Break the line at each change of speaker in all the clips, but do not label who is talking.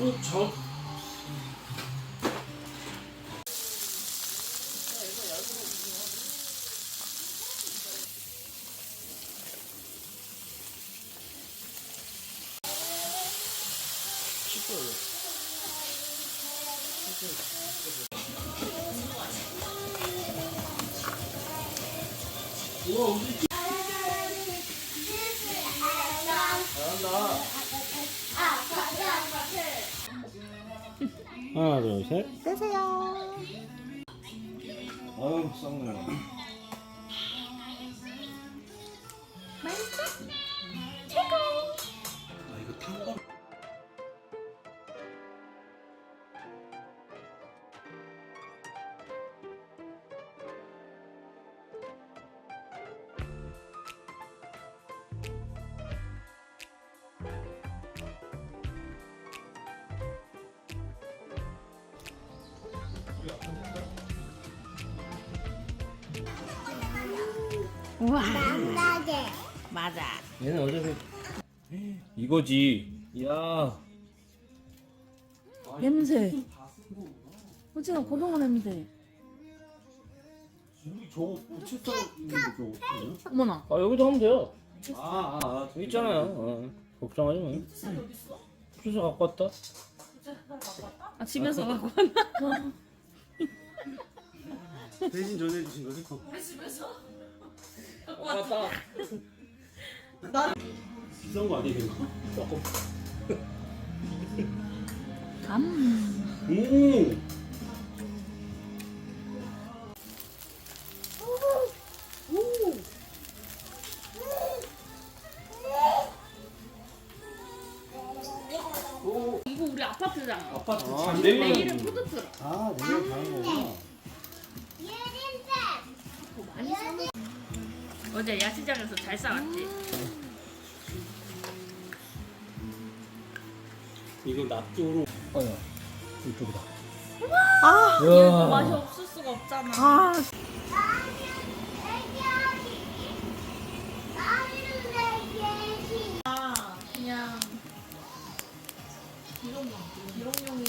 오, 저. 우와, 우리 하나, 둘, 셋.
쓰세요.
아유, 썩네.
우와. 맞아.
얘는 어차피 이거지. 야.
냄새. 호진아 고등어 냄새.
저거 부채살 있는데 저거.
어머나.
아 여기도 하면 돼요. 아, 아, 아 여기 있잖아요. 어, 걱정하지 마. 주소 갖고 왔다.
아, 집에서 갖고 왔나?
대신 전해주신 거지? 우리 집에서. 왔다. 비싼 거 아니에요? 이거? 조금.
감.
오.
이거 우리 아파트잖아.
아파트 아,
내일은.
아 내일 가는 거구나.
많이. 어제 야시장에서 잘 싸왔지.
이거 납조로. 아야 이쪽이다.
아,
야.
이거 맛이 없을 수가 없잖아. 아, 그냥 기록 기록용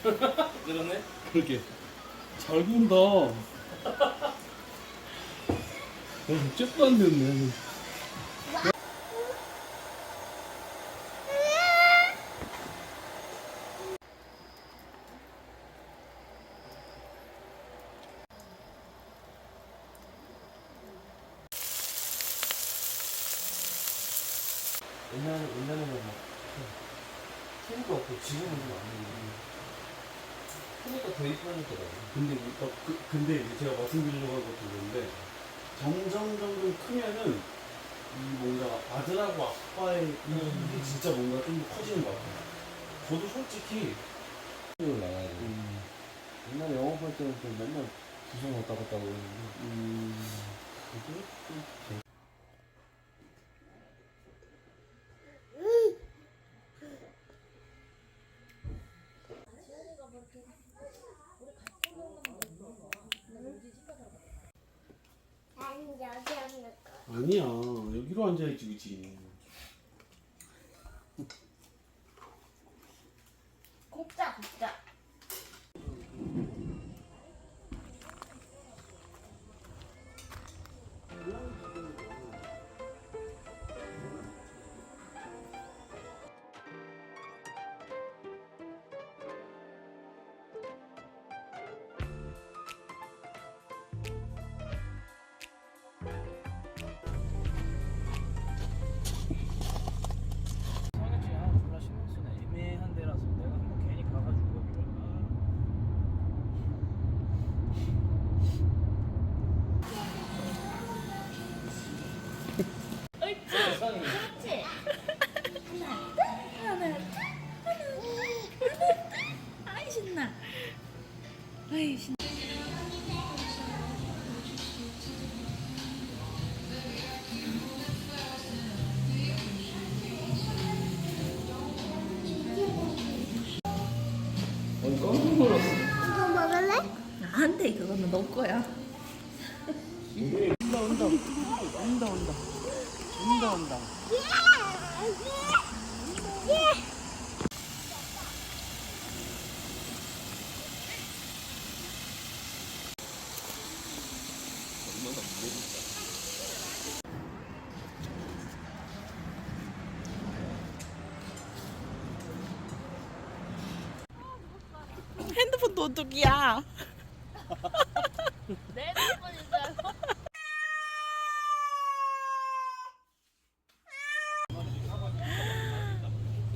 그러네. 그렇게 잘 구운다. 어, 잽도 안 됐네. 옛날에 옛날에는 막 소리가 없고 지금은 좀 아니 고 소리가 더 이쁘니까 근데 이- 어, 그, 근데 이제 제가 말씀드리려고 한 것도 있는데 점점 점점 크면은 이 뭔가 아들하고 아빠의 이, 이게 진짜 뭔가 좀 더 커지는 것 같아요. 저도 솔직히 음,
옛날에 영업할 때는 좀 맨날 부산 왔다 갔다 그러는데
음,
그게 좀
아니야 여기로 앉아야지 그지.
곱자 곱자.
온다 온다 온다 온다 온다!
핸드폰 도둑이야.
내 핸드폰인 줄 알고.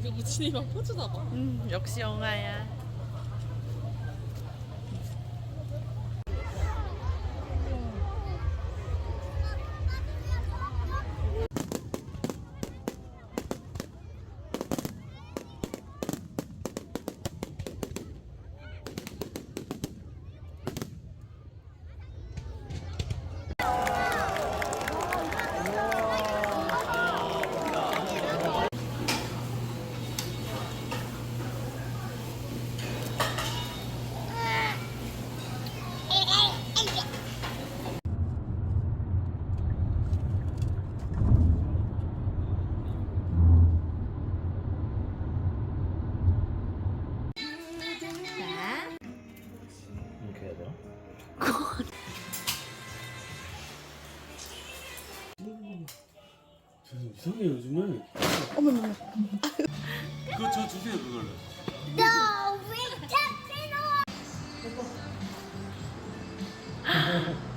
이거 무친이가 퍼주나 봐. 음, 역시 영아야.
이상해 요즘에.
어머나.
그거 저 주세요 그걸로.
너 위탁 피노